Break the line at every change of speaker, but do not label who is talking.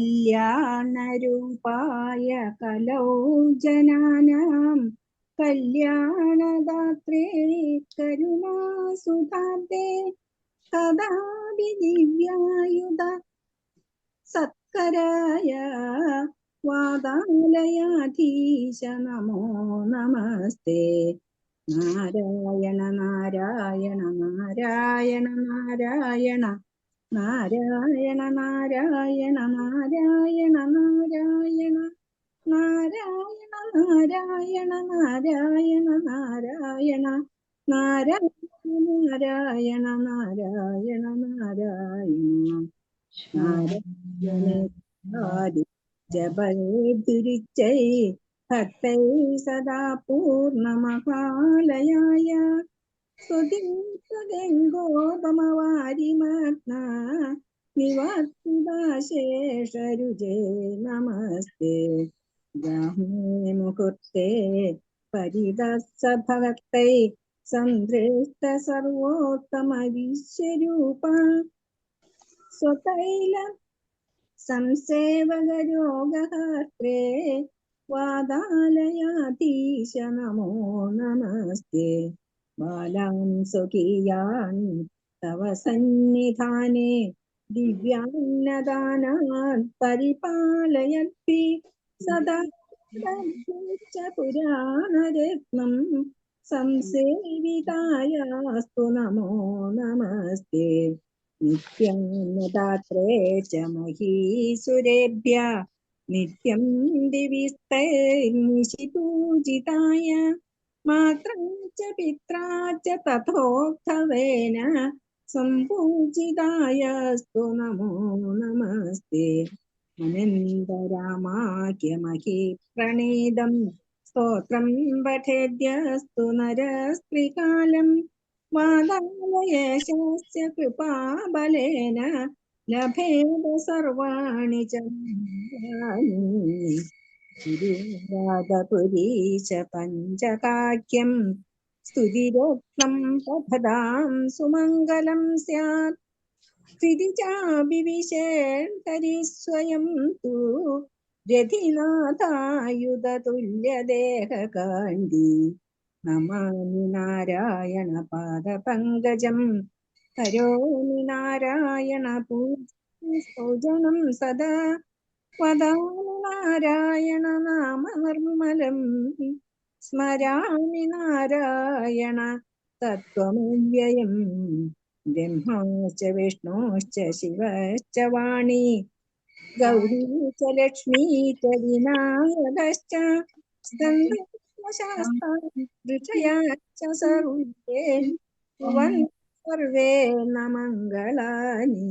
കല്യാണരൂപായ കലോ ജനാനാം കല്യാണദാത്രേ കരുണാസുധാബ്ദേ കഥാപി ദിവ്യായുധ സത്കരായ വാദാലയാധീശ നമോ നമസ്തേ. നാരായണ നാരായണ നാരായണ നാരായണ നാരായണ നാരായണ നാരായണ നാരായണ നാരായണ നാരായണ നാരായണ നാരായണ നാരായണ നാരായണ നാരായണ നാരായണ ജപേതുരിച്ചൈ ഭക്തൈ സദാ പൂർണമഹാലയായ സ്വതിംഗോപമവാരിമഗ്ന നിവർത്തിതാശേഷരുജേ നമസ്തേ. ബ്രാഹ്മേ മുഹൂർത്തേ പരിദസ്സഭക്തൈ സന്ദ്രേഷ്ട സർവോത്തമ വിശ്വരൂപ സ്വതൈല സംസേവകരോഗഹർത്രേ വാദാലയാധീശ നമോ നമസ്തേ. मालां स्वकीयान् तव सन्निधाने दिव्यान्नदानान् परिपालयन्ति सदा पुराणरत्नं संसेवितायास्तु नमो नमस्ते नित्यान्नदात्रे च महीसुरेभ्य नित्यं दिविस्तैर्निशिपूजिताय मात्रा च पित्रा च तथोक्तवेन सम्पूजितायस्तु नमो नमस्ते अनन्तरामाख्यमहि प्रणीदं स्तोत्रं पठेद्यस्तु नरस्त्रिकालं वादालयशस्य कृपाबलेन लभेद सर्वाणि च തിരുരാതപുരീശ പഞ്ചകാക്യം. സ്തുതിരത്നം പ്രഭതാം സുമംഗലം സ്യാത്. സ്ഥിതി ചാഭിവിശേഷരി സ്വയം തു. രഥിനാഥായുധതുല്യദേഹകാണ്ടി നമാമി നാരായണ പാദപങ്കജം. കരോമി നാരായണ പൂജനം സദാ. വദാമി നാരായണ നാമ നിർമ്മലം സ്മരാമി നാരായണ തത്വമവ്യയം ബ്രഹ്മാശ്ച വിഷ്ണുശ്ച ശിവശ്ച വാണി ഗൗരീ ച ലക്ഷ്മീ ച വിനായകശ്ച സർവേ സർവേ നമംഗളാനി